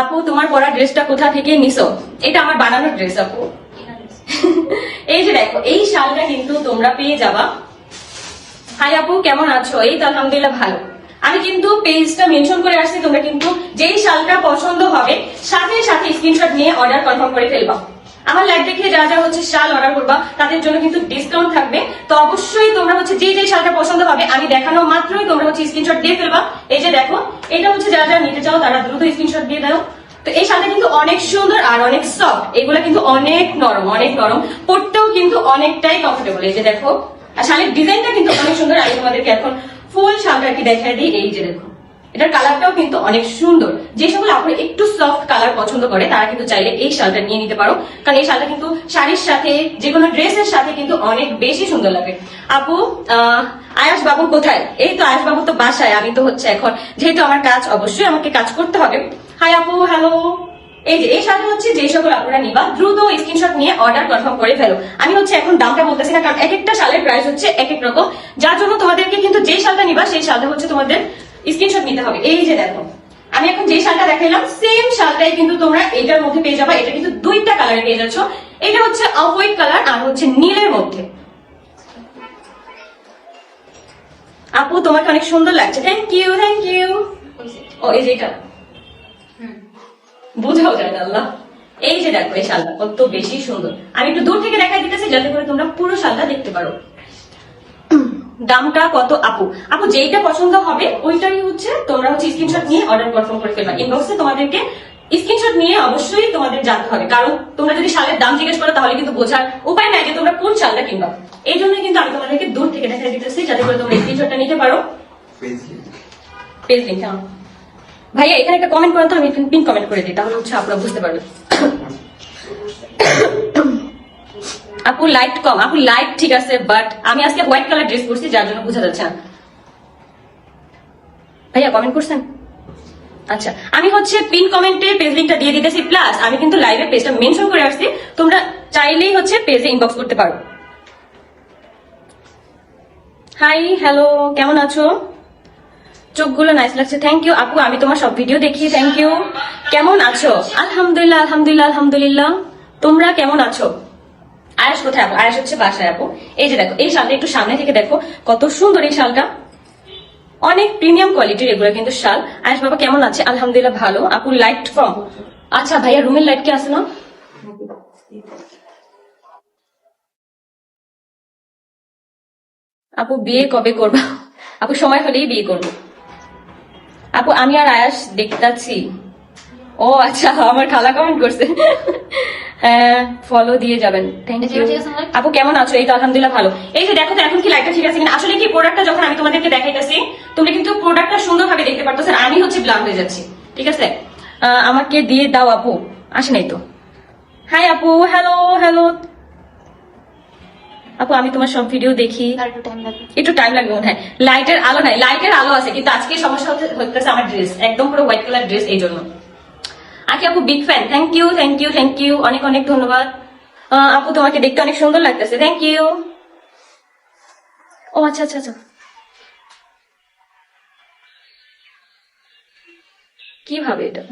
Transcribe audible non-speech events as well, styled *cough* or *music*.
আপু, তোমার পরা ড্রেসটা কোথা থেকে নিছো? এটা আমার বানানোর ড্রেস, আপু। এই যে দেখো, এই শালটা কিন্তু তোমরা পেয়ে যাবা। হাই আপু, কেমন আছো? এই তো আলহামদুলিল্লাহ ভালো। আমি কিন্তু পেজটা মেনশন করে আসছি, তোমরা কিন্তু যেই শালটা পছন্দ হবে, সাথে সাথে স্ক্রিনশট নিয়ে অর্ডার কনফার্ম করে ফেলবা। আমার লাইভ দেখে যা যা হচ্ছে শাল অর্ডার করবা, তাদের জন্য কিন্তু ডিসকাউন্ট থাকবে। তো অবশ্যই তোমরা হচ্ছে যে যে শালটা পছন্দ হবে, আমি দেখানো মাত্রই তোমরা হচ্ছে স্ক্রিনশট দিয়ে ফেলবা। এই যে দেখো, এটা হচ্ছে যারা যারা নিতে চাও, তারা দ্রুত স্ক্রিনশট দিয়ে দাও। তো এই শালটা কিন্তু অনেক সুন্দর আর অনেক সফট এগুলো কিন্তু অনেক নরম অনেক নরম। পরতেও কিন্তু অনেকটাই কমফোর্টেবল এই যে দেখো, আর শালের ডিজাইনটা কিন্তু অনেক সুন্দর। আমি তোমাদেরকে এখন ফুল শালটা কি দেখাই দিই। এই যে দেখো। এটার কালারটাও কিন্তু অনেক সুন্দর। যে সকল আপনি একটু সফট কালার পছন্দ করে, তারা কিন্তু চাইলে এই শালটা নিয়ে নিতে পারো। কারণ এই শালটা কিন্তু শাড়ির সাথে, যে কোনো ড্রেসের সাথে কিন্তু অনেক বেশি সুন্দর লাগে। আপু আয়াস বাবু কোথায়? এই তো আয়াস বাবু তো বাসায়, আমি তো হচ্ছে এখন। যেহেতু আমার কাজ, অবশ্যই আমাকে কাজ করতে হবে। হাই আপু হ্যালো এই যে, এই শালটা হচ্ছে যে সকল আপনারা নিবা, দ্রুত স্ক্রিনশট নিয়ে অর্ডার কনফার্ম করে ফেলো। আমি হচ্ছে এখন দামটা বলতেছি না, কারণ এক একটা শালের প্রাইস হচ্ছে এক এক রকম। যার জন্য তোমাদেরকে কিন্তু যে শালটা নিবা, সেই শালটা হচ্ছে তোমাদের স্ক্রিনশট নিতে হবে। এই যে দেখো, আমি এখন যে শালটা দেখাইলাম সেম শালটাই কিন্তু তোমরা এটার মধ্যে পেয়ে যাবা। এটা কিন্তু দুইটা কালারে পেয়ে যাচ্ছ। এটা হচ্ছে অফ কালার আর হচ্ছে নীলের মধ্যে। আপু, তোমাকে অনেক সুন্দর লাগছে। থ্যাংক ইউ থ্যাংক ইউ ও, এই যে এটা। বোঝাও যায় না, আল্লাহ। এই যে দেখো, এই শালটা কত বেশি সুন্দর। আমি একটু দূর থেকে দেখাই দিতেছি, যাতে করে তোমরা পুরো শালটা দেখতে পারো। দামটা কত আপু? আপু যেইটা পছন্দ হবে ওইটাই হচ্ছে তোমরা হচ্ছে স্ক্রিনশট নিয়ে অর্ডার কনফার্ম করে ফেলবা। ইনবক্সে তোমাদেরকে স্ক্রিনশট নিয়ে অবশ্যই তোমাদের জানতে হবে। কারণ তোমরা যদি শালের দাম জিজ্ঞেস করো তাহলে কিন্তু বোঝার উপায় নাই যে তোমরা কোন শালটা কিনবা। এই জন্য কিন্তু আমি তোমাদেরকে দূর থেকে দেখাই দিতেছি যাতে করে তোমরা স্ক্রিনশটটা নিতে পারো। পেজ লিঙ্ক হ্যাঁ। ভাইয়া এখানে একটা কমেন্ট করো তো আমি পিন কমেন্ট করে দিই তাহলে হচ্ছে আপনারা বুঝতে পারবেন। *coughs* *coughs* আপু লাইট কম। আপু লাইট ঠিক আছে বাট আমি আজকে হোয়াইট কালার ড্রেস পরছি, যার জন্য বোঝা যাচ্ছে। ভাইয়া কমেন্ট করছেন? আচ্ছা আমি হচ্ছে পিন কমেন্টে পেজ লিঙ্কটা দিয়ে দিতেছি প্লাস আমি কিন্তু লাইভে পেজটা মেনশন করে আসছি, তোমরা চাইলেই হচ্ছে পেজে ইনবক্স করতে পারো। হাই হ্যালো কেমন আছো? চোখগুলো নাইস লাগছে থ্যাংক ইউ আপু, আমি তোমার সব ভিডিও দেখি থ্যাংক ইউ কেমন আছো? আলহামদুলিল্লাহ আলহামদুলিল্লাহ আলহামদুলিল্লাহ। তোমরা কেমন আছো? আয়াস কোথায় আপু? আয়াস হচ্ছে বাসায় আপু। এই যে দেখো, এই শালটা একটু সামনে থেকে দেখো। কত সুন্দর এই শালটা। অনেক প্রিমিয়াম কোয়ালিটির এগুলো কিন্তু শাল। আয়াস বাবা, কেমন আছে? আলহামদুলিল্লাহ ভালো। আপু লাইট কম। আচ্ছা ভাইয়া রুমের লাইট কি আছে না? আপু, বিয়ে কবে করবা? আপু, সময় হলেই বিয়ে করব। আপু, আমি আর আয়াস দেখতাছি ও আচ্ছা আমার খালা কমেন্ট করছে। ফলো দিয়ে যাবেন। থ্যাংক ইউ আপু কেমন আছো? এই তো আলহামদুলিল্লাহ ভালো। এই যে দেখো তো এখন কি লাইটটা ঠিক আছে কিনা? আসলে কি প্রোডাক্টটা যখন আমি তোমাদেরকে দেখাইতেছি তোমরা কিন্তু প্রোডাক্টটা সুন্দরভাবে দেখতে পারতেছো আর আমি হচ্ছে ব্লার হয়ে যাচ্ছি। ঠিক আছে? আমাকে দিয়ে দাও আপু। আসে নাই তো। হাই আপু। হ্যালো হ্যালো আপু আমি তোমার সব ভিডিও দেখি। একটু টাইম লাগবে। মনে হয়। লাইটের আলো নাই। লাইটের আলো আছে কিন্তু আজকে সমস্যা হচ্ছে আমার ড্রেস একদম পুরো হোয়াইট কালার ড্রেস এই জন্য। আকি আপু big fan thank you thank you thank you অনেক অনেক ধন্যবাদ। আপু, তোমাকে দেখতে অনেক সুন্দর লাগতেছে। থ্যাংক ইউ ও আচ্ছা আচ্ছা আচ্ছা। কীভাবে এটা?